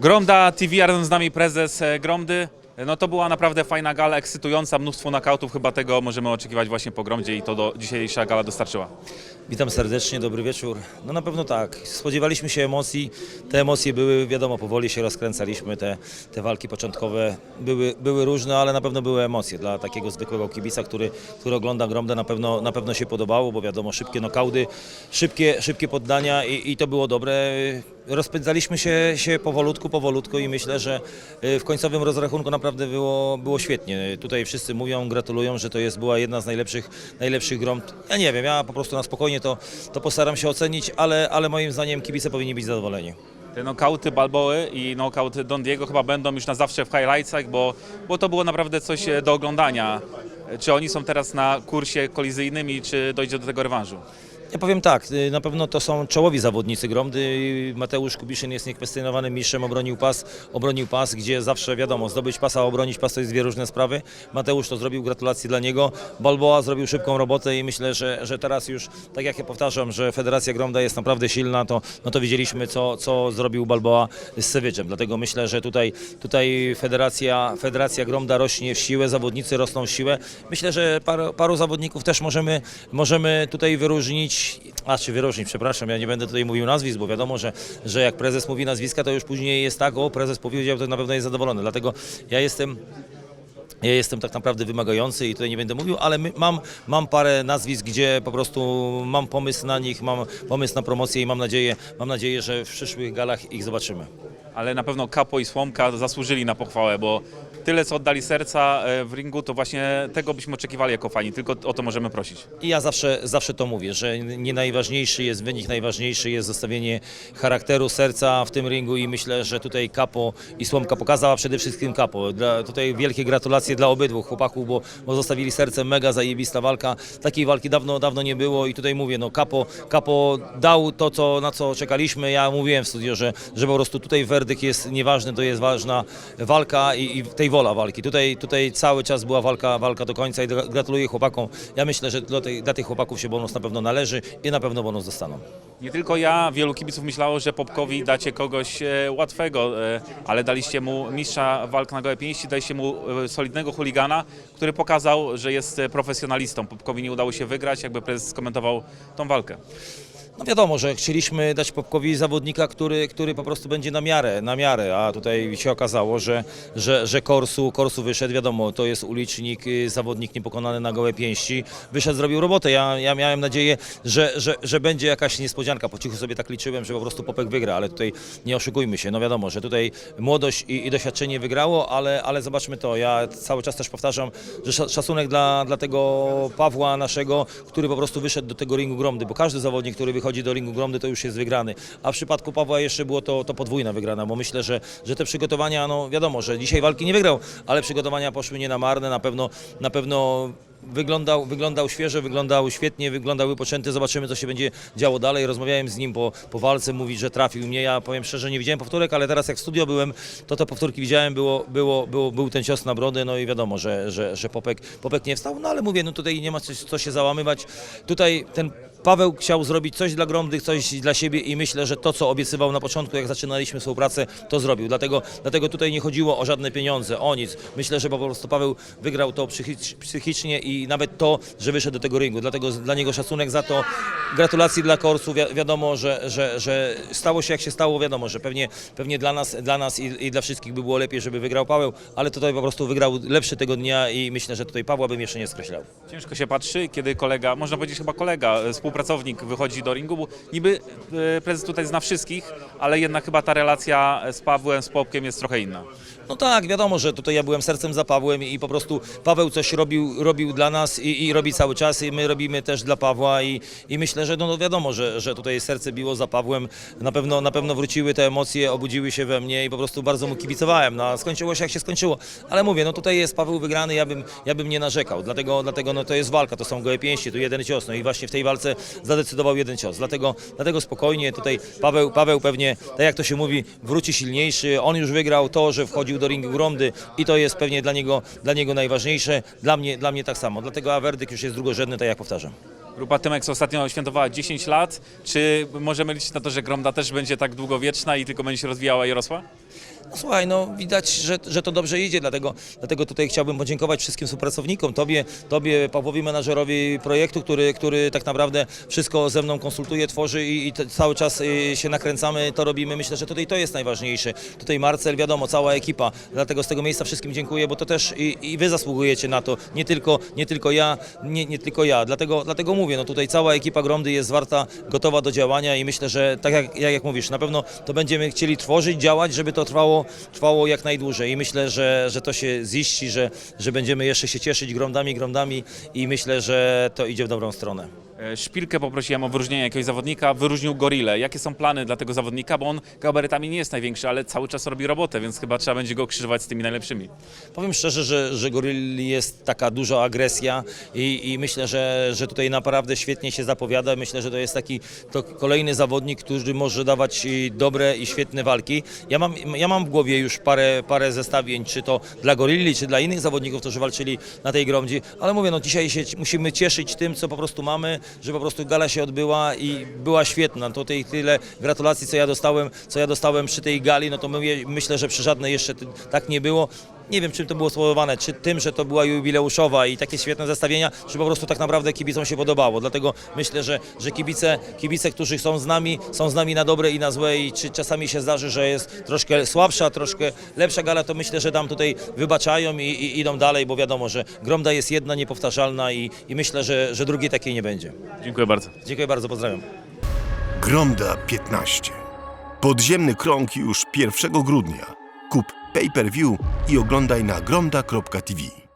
Gromda TV, razem z nami prezes e, Gromdy. No to była naprawdę fajna gala, ekscytująca, mnóstwo nakautów, chyba tego możemy oczekiwać właśnie po Gromdzie i to do, dzisiejsza gala dostarczyła. Witam serdecznie, dobry wieczór. No na pewno tak, spodziewaliśmy się emocji, te emocje były, wiadomo, powoli się rozkręcaliśmy, te, te walki początkowe były, były różne, ale na pewno były emocje. Dla takiego zwykłego kibica, który, który ogląda Gromdę na pewno, na pewno się podobało, bo wiadomo, szybkie nokaudy, szybkie, szybkie poddania i, i to było dobre. Rozpędzaliśmy się, się powolutku, powolutku i myślę, że y, w końcowym rozrachunku naprawdę było, było świetnie. Tutaj wszyscy mówią, gratulują, że to jest, była jedna z najlepszych, najlepszych gromd. Ja nie wiem, ja po prostu na spokojnie to, to postaram się ocenić, ale, ale moim zdaniem kibice powinni być zadowoleni. Te nokauty Balboły i nokauty Don Diego chyba będą już na zawsze w highlightsach, bo, bo to było naprawdę coś e, do oglądania. E, Czy oni są teraz na kursie kolizyjnym i czy dojdzie do tego rewanżu? Ja powiem tak, y, na pewno to są czołowi zawodnicy Gromdy. Mateusz Kubiszyn jest niekwestionowanym mistrzem, obronił pas, obronił pas, gdzie zawsze wiadomo, zdobyć pasa, obronić pas to jest dwie różne sprawy. Mateusz to zrobił, gratulacje dla niego. Balboa zrobił szybką robotę i myślę, że, że teraz już, tak jak ja powtarzam, że Federacja Gromda jest naprawdę silna, to, no to widzieliśmy, co, co zrobił Balboa z Sewieczem. Dlatego myślę, że tutaj, tutaj Federacja, Federacja Gromda rośnie w siłę, zawodnicy rosną w siłę. Myślę, że paru, paru zawodników też możemy, możemy tutaj wyróżnić, a czy wyróżnić, przepraszam, ja nie będę tutaj mówił nazwisk, bo wiadomo, że, że jak prezes mówi nazwiska, to już później jest tak, o prezes powiedział, to na pewno jest zadowolony. Dlatego ja jestem ja jestem tak naprawdę wymagający i tutaj nie będę mówił, ale mam, mam parę nazwisk, gdzie po prostu mam pomysł na nich, mam pomysł na promocję i mam nadzieję, mam nadzieję, że w przyszłych galach ich zobaczymy. Ale na pewno Kapo i Słomka zasłużyli na pochwałę, bo tyle co oddali serca e, w ringu, to właśnie tego byśmy oczekiwali jako fani, tylko o to możemy prosić. I ja zawsze, zawsze to mówię, że nie najważniejszy jest wynik, najważniejszy jest zostawienie charakteru, serca w tym ringu i myślę, że tutaj Kapo i Słomka pokazała przede wszystkim Kapo. Dla, tutaj wielkie gratulacje dla obydwu chłopaków, bo, bo zostawili serce, mega zajebista walka. Takiej walki dawno, dawno nie było i tutaj mówię, no Kapo, Kapo dał to, co, na co czekaliśmy. Ja mówiłem w studio, że, że po prostu tutaj werdykt jest nieważny, to jest ważna walka i, i tej wola walki. Tutaj, tutaj cały czas była walka, walka do końca i gra- gratuluję chłopakom. Ja myślę, że dla, tej, dla tych chłopaków się bonus na pewno należy i na pewno bonus dostaną. Nie tylko ja, wielu kibiców myślało, że Popkowi dacie kogoś e, łatwego, e, ale daliście mu mistrza walk na gołe pięści, daliście mu e, solidnego chuligana, który pokazał, że jest profesjonalistą. Popkowi nie udało się wygrać, jakby prezes skomentował tą walkę. No wiadomo, że chcieliśmy dać Popkowi zawodnika, który, który po prostu będzie na miarę, na miarę, a tutaj się okazało, że, że, że Korsu, Korsu wyszedł, wiadomo, to jest ulicznik, y, zawodnik niepokonany na gołe pięści, wyszedł, zrobił robotę. Ja, ja miałem nadzieję, że, że, że będzie jakaś niespodzianka, po cichu sobie tak liczyłem, że po prostu Popek wygra, ale tutaj nie oszukujmy się, no wiadomo, że tutaj młodość i, i doświadczenie wygrało, ale, ale zobaczmy to, ja cały czas też powtarzam, że sza- szacunek dla, dla tego Pawła naszego, który po prostu wyszedł do tego ringu Gromdy, bo każdy zawodnik, który wychodzi do ringu Gromdy, to już jest wygrany. A w przypadku Pawła jeszcze było to, to podwójna wygrana, bo myślę, że, że te przygotowania, no wiadomo, że dzisiaj walki nie wygrał, ale przygotowania poszły nie na marne, na pewno, na pewno Wyglądał, wyglądał świeżo, wyglądał świetnie, wyglądał wypoczęty. Zobaczymy, co się będzie działo dalej. Rozmawiałem z nim po, po walce, mówi, że trafił mnie. Ja powiem szczerze, nie widziałem powtórek, ale teraz jak w studio byłem, to te powtórki widziałem, było, było, było, był ten cios na brodę, no i wiadomo, że, że, że Popek, Popek nie wstał, no ale mówię, no tutaj nie ma co, co się załamywać. Tutaj ten Paweł chciał zrobić coś dla Gromdy, coś dla siebie i myślę, że to, co obiecywał na początku, jak zaczynaliśmy współpracę, to zrobił. Dlatego, dlatego tutaj nie chodziło o żadne pieniądze, o nic. Myślę, że po prostu Paweł wygrał to psychicz, psychicznie i nawet to, że wyszedł do tego ringu. Dlatego dla niego szacunek za to. Gratulacje dla Korsu. Wi wiadomo, że, że, że stało się jak się stało. Wiadomo, że pewnie, pewnie dla nas, dla nas i, i dla wszystkich by było lepiej, żeby wygrał Paweł, ale tutaj po prostu wygrał lepszy tego dnia i myślę, że tutaj Pawła bym jeszcze nie skreślał. Ciężko się patrzy, kiedy kolega, można powiedzieć chyba kolega, e, współpracownik wychodzi do ringu, bo niby e, prezes tutaj zna wszystkich, ale jednak chyba ta relacja z Pawłem, z Popkiem jest trochę inna. No tak, wiadomo, że tutaj ja byłem sercem za Pawłem i po prostu Paweł coś robił, robił dla nas i, i robi cały czas i my robimy też dla Pawła i, i myślę, że no, no wiadomo, że, że tutaj serce biło za Pawłem. Na pewno, na pewno wróciły te emocje, obudziły się we mnie i po prostu bardzo mu kibicowałem. No, a skończyło się jak się skończyło. Ale mówię, no tutaj jest Paweł wygrany, ja bym, ja bym nie narzekał. Dlatego, dlatego no, to jest walka, to są gołe pięści, tu jeden cios. No i właśnie w tej walce zadecydował jeden cios. Dlatego, dlatego spokojnie tutaj Paweł, Paweł pewnie, tak jak to się mówi, wróci silniejszy. On już wygrał to, że wchodził do ringu Gromdy i to jest pewnie dla niego, dla niego najważniejsze. Dla mnie, dla mnie tak samo. Dlatego a werdykt już jest drugorzędny, tak jak powtarzam. Grupa Tymex ostatnio świętowała 10 lat. Czy możemy liczyć na to, że Gromda też będzie tak długowieczna i tylko będzie się rozwijała i rosła? Słuchaj, no widać, że, że to dobrze idzie, dlatego, dlatego tutaj chciałbym podziękować wszystkim współpracownikom, tobie, tobie Pawłowi, menadżerowi projektu, który, który tak naprawdę wszystko ze mną konsultuje, tworzy i, i cały czas y, się nakręcamy, to robimy. Myślę, że tutaj to jest najważniejsze. Tutaj Marcel, wiadomo, cała ekipa, dlatego z tego miejsca wszystkim dziękuję, bo to też i, i wy zasługujecie na to, nie tylko, nie tylko ja, nie, nie tylko ja. Dlatego, dlatego mówię, no tutaj cała ekipa Gromdy jest warta, gotowa do działania i myślę, że tak jak, jak mówisz, na pewno to będziemy chcieli tworzyć, działać, żeby to trwało, trwało jak najdłużej i myślę, że, że to się ziści, że, że będziemy jeszcze się cieszyć gromdami, gromdami i myślę, że to idzie w dobrą stronę. E, Szpilkę poprosiłem o wyróżnienie jakiegoś zawodnika, wyróżnił Gorillę. Jakie są plany dla tego zawodnika? Bo on gabarytami nie jest największy, ale cały czas robi robotę, więc chyba trzeba będzie go krzyżować z tymi najlepszymi. Powiem szczerze, że, że Gorilli jest taka duża agresja i, i myślę, że, że tutaj naprawdę świetnie się zapowiada. Myślę, że to jest taki to kolejny zawodnik, który może dawać dobre i świetne walki. Ja mam, ja mam w głowie już parę, parę zestawień, czy to dla Gorilli, czy dla innych zawodników, którzy walczyli na tej gromdzie, ale mówię, no dzisiaj się musimy cieszyć tym, co po prostu mamy, że po prostu gala się odbyła i była świetna. Tutaj tyle gratulacji, co ja dostałem, co ja dostałem przy tej gali, no to mówię, myślę, że przy żadnej jeszcze tak nie było. Nie wiem, czym to było spowodowane, czy tym, że to była jubileuszowa i takie świetne zestawienia, czy po prostu tak naprawdę kibicom się podobało. Dlatego myślę, że, że kibice, kibice, którzy są z nami, są z nami na dobre i na złe i czy czasami się zdarzy, że jest troszkę słabsza, troszkę lepsza gala, to myślę, że tam tutaj wybaczają i, i idą dalej, bo wiadomo, że Gromda jest jedna, niepowtarzalna i, i myślę, że, że drugiej takiej nie będzie. Dziękuję bardzo. Dziękuję bardzo, pozdrawiam. Gromda 15. Podziemny krąg już 1 grudnia. Kup pay-per-view i oglądaj na gromda.tv.